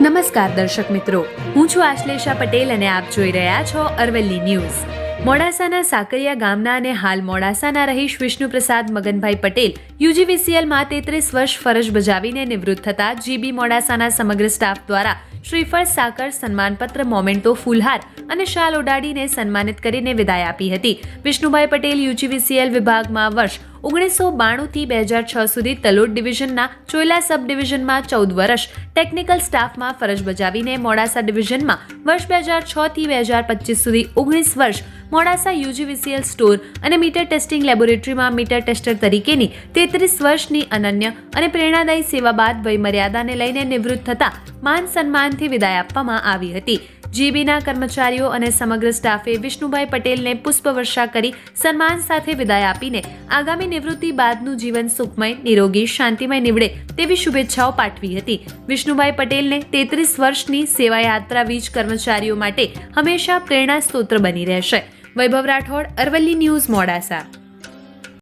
નમસ્કાર દર્શક મિત્રો. હું છું આશ્લેષા પટેલ અને આપ જોઈ રહ્યા છો અરવલ્લી ન્યૂઝ. મોડાસાના સાકરિયા ગામના અને હાલ મોડાસાના રહીશ વિષ્ણુપ્રસાદ મગનભાઈ પટેલ યુજીવીસીએલમાં તેત્રીસ વર્ષ ફરજ બજાવીને નિવૃત્ત થતા જીબી મોડાસાના સમગ્ર સ્ટાફ દ્વારા શ્રીફળ, સાકર, સન્માનપત્ર, મોમેન્ટો, ફૂલહાર અને શાલ ઓડાડીને સન્માનિત કરીને વિદાય આપી હતી. વિષ્ણુભાઈ પટેલ, યુજીવીસીએલ વિભાગમાં વર્ષ ઓગણીસો બાણુંથી બે હજાર છ સુધી તલોદ ડિવિઝનના ચોયલા સબ ડિવિઝનમાં ચૌદ વર્ષ, ટેકનિકલ સ્ટાફમાં ફરજ બજાવીને મોડાસા ડિવિઝનમાં વર્ષ બે હજાર છથી બે હજાર પચીસ સુધી ઓગણીસ વર્ષ મોડાસા યુજીવીસીએલ સ્ટોર અને મીટર ટેસ્ટિંગ લેબોરેટરીમાં મીટર ટેસ્ટર તરીકેની તેત્રીસ વર્ષની અનન્ય અને પ્રેરણાદાયી સેવા બાદ વયમર્યાદાને લઈને નિવૃત્ત થતા માન સન્માનથી વિદાય આપવામાં આવી હતી. જીબીના કર્મચારીઓ અને સમગ્ર સ્ટાફે વિષ્ણુભાઈ પટેલને પુષ્પવર્ષા કરી સન્માન સાથે વિદાય આપીને આગામી નિવૃત્તિ બાદનું જીવન સુખમય, નિરોગી, શાંતિમય નીવડે તેવી શુભેચ્છાઓ પાઠવી હતી. વિષ્ણુભાઈ પટેલને તેત્રીસ વર્ષની સેવાયાત્રા વીજ કર્મચારીઓ માટે હંમેશા પ્રેરણા સ્ત્રોત બની રહેશે. વૈભવ રાઠોડ, અરવલ્લી ન્યૂઝ, મોડાસા.